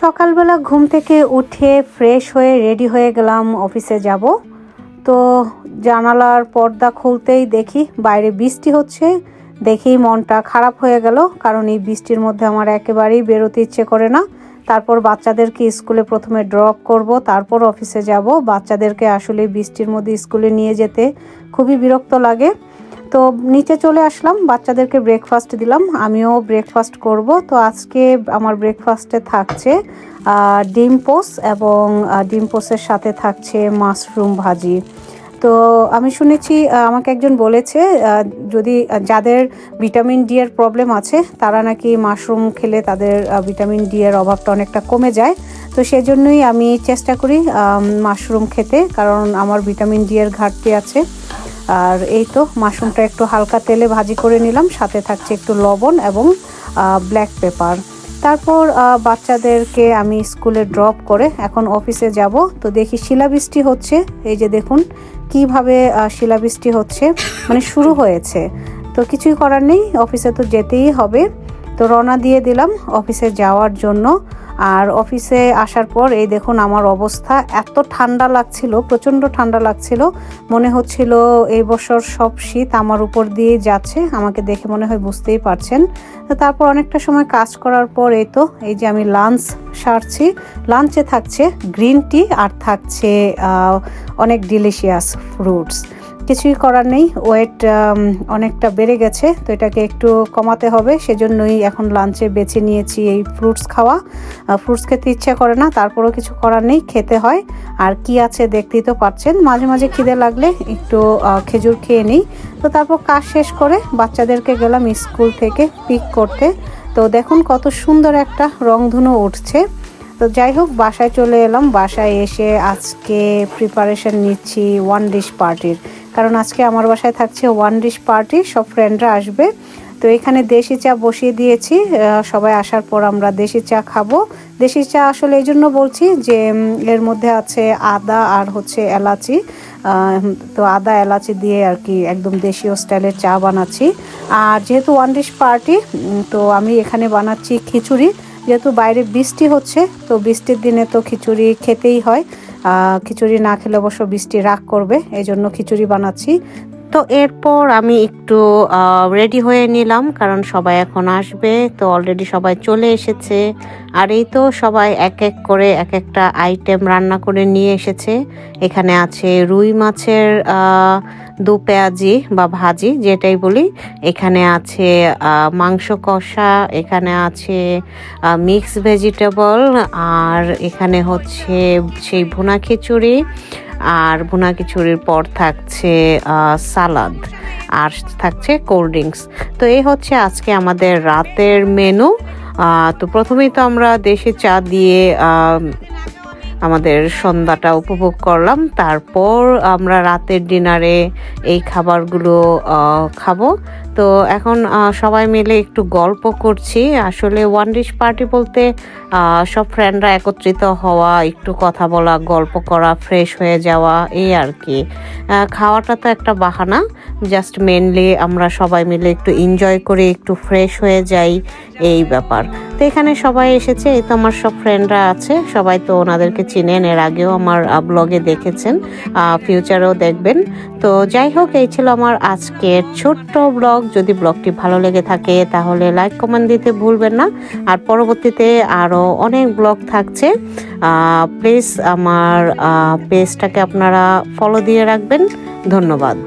সকালবেলা ঘুম থেকে উঠে ফ্রেশ হয়ে রেডি হয়ে গেলাম অফিসে যাব। তো জানালার পর্দা খুলতেই দেখি বাইরে বৃষ্টি হচ্ছে। দেখেই মনটা খারাপ হয়ে গেল, কারণ এই বৃষ্টির মধ্যে আমার একেবারেই বেরোতে ইচ্ছে করে না। তারপর বাচ্চাদেরকে স্কুলে প্রথমে ড্রপ করব, তারপর অফিসে যাব। বাচ্চাদেরকে আসলে বৃষ্টির মধ্যে স্কুলে নিয়ে যেতে খুবই বিরক্ত লাগে। তো নিচে চলে আসলাম, বাচ্চাদেরকে ব্রেকফাস্ট দিলাম। আমিও ব্রেকফাস্ট করব। তো আজকে আমার ব্রেকফাস্টে থাকছে ডিম পোস এবং ডিম পোসের সাথে থাকছে মাশরুম ভাজি। তো আমি শুনেছি আমাকে একজন বলেছে যদি যাদের ভিটামিন ডি এর প্রবলেম আছে, তারা নাকি মাশরুম খেলে তাদের ভিটামিন ডি এর অভাবটা অনেকটা কমে যায়। তো সেজন্যই আমি চেষ্টা করি মাশরুম খেতে, কারণ আমার ভিটামিন ডি এর ঘাটতি আছে। আর এই তো মাশরুমটা একটু হালকা তেলে ভাজি করে নিলাম, সাথে থাকছে একটু লবণ এবং ব্ল্যাক পেপার তারপর বাচ্চাদেরকে আমি স্কুলে ড্রপ করে এখন অফিসে যাব। তো দেখি শিলাবৃষ্টি হচ্ছে, এই যে দেখুন কীভাবে শিলাবৃষ্টি হচ্ছে মানে শুরু হয়েছে। তো কিছুই করার নেই অফিসে তো যেতেই হবে। তো রওনা দিয়ে দিলাম অফিসে যাওয়ার জন্য। আর অফিসে আসার পর এই দেখুন আমার অবস্থা, এত ঠান্ডা লাগছিল, প্রচণ্ড ঠান্ডা লাগছিল। মনে হচ্ছিল এই বছর সব শীত আমার উপর দিয়ে যাচ্ছে, আমাকে দেখে মনে হয় বুঝতেই পারছেন। তারপর অনেকটা সময় কাজ করার পর এই তো, এই যে আমি লাঞ্চ সারছি, লাঞ্চে থাকছে গ্রিন টি আর থাকছে অনেক ডিলিশিয়াস ফ্রুটস কিছুই করার নেই। ওয়েট অনেকটা বেড়ে গেছে, তো এটাকে একটু কমাতে হবে। সেজন্যই এখন লাঞ্চে বেছে নিয়েছি এই ফ্রুটস খাওয়া। ফ্রুটস খেতে ইচ্ছা করে না, তারপরেও কিছু করার নেই, খেতে হয়। আর কি আছে দেখতেই তো পাচ্ছেন। মাঝে মাঝে খিদে লাগলে একটু খেজুর খেয়ে নিই। তো তারপর কাজ শেষ করে বাচ্চাদেরকে গেলাম স্কুল থেকে পিক করতে। তো দেখুন কত সুন্দর একটা রংধনু উঠছে। তো যাই হোক, বাসায় চলে এলাম। বাসায় এসে আজকে প্রিপারেশন নিচ্ছি ওয়ান ডিশ পার্টির কারণ আজকে আমার বাসায় থাকছে ওয়ান ডিশ পার্টি সব ফ্রেন্ডরা আসবে। তো এখানে দেশি চা বসিয়ে দিয়েছি সবাই আসার পর আমরা দেশি চা খাব। দেশি চা আসলে এই জন্য বলছি যে এর মধ্যে আছে আদা আর হচ্ছে এলাচি। তো আদা, এলাচি দিয়ে আর কি একদম দেশীয় স্টাইলের চা বানাচ্ছি। আর যেহেতু ওয়ান ডিশ পার্টি তো আমি এখানে বানাচ্ছি খিচুড়ি। যেহেতু বাইরে বৃষ্টি হচ্ছে, তো বৃষ্টির দিনে তো খিচুড়ি খেতেই হয়। খিচুড়ি না খেলে অবশ্য বৃষ্টি রাগ করবে এই জন্য খিচুড়ি বানাচ্ছি। তো এরপর আমি একটু রেডি হয়ে নিলাম, কারণ সবাই এখন আসবে, তো অলরেডি সবাই চলে এসেছে। আর এই তো সবাই এক এক করে এক একটা আইটেম রান্না করে নিয়ে এসেছে। এখানে আছে রুই মাছের দু পেঁয়াজি বা ভাজি, যেটাই বলি। এখানে আছে মাংস কষা, এখানে আছে মিক্স ভেজিটেবল আর এখানে হচ্ছে সেই ভুনা খিচুড়ি। আর ভুনা খিচুড়ির পর থাকছে সালাদ আর থাকছে কোল্ড ড্রিঙ্কস। তো এই হচ্ছে আজকে আমাদের রাতের মেনু। তো প্রথমেই তো আমরা দেশে চা দিয়ে আমাদের সন্ধ্যাটা উপভোগ করলাম। তারপর আমরা রাতের ডিনারে এই খাবারগুলো খাব। তো এখন সবাই মিলে একটু গল্প করছি। আসলে ওয়ান ডিশ পার্টি বলতে সব ফ্রেন্ডরা একত্রিত হওয়া, একটু কথা বলা, গল্প করা ফ্রেশ হয়ে যাওয়া, এই আর কি। খাওয়াটা তো একটা বাহানা। জাস্ট মেনলি আমরা সবাই মিলে একটু এনজয় করে, একটু ফ্রেশ হয়ে যাই, এই ব্যাপার। তো এখানে সবাই এসেছে, এই তো আমার সব ফ্রেন্ডরা আছে। সবাই তো ওনাদেরকে চিনেন, এর আগেও আমার ব্লগে দেখেছেন ফিউচারেও দেখবেন। তো যাই হোক, এই ছিল আমার আজকের ছোট্ট ব্লগ যদি ব্লগটি ভালো লেগে থাকে, তাহলে লাইক কমেন্ট দিতে ভুলবেন না। আর পরবর্তীতে আরও অনেক ব্লগ থাকছে। প্লিজ আমার পেজটাকে আপনারা ফলো দিয়ে রাখবেন। ধন্যবাদ।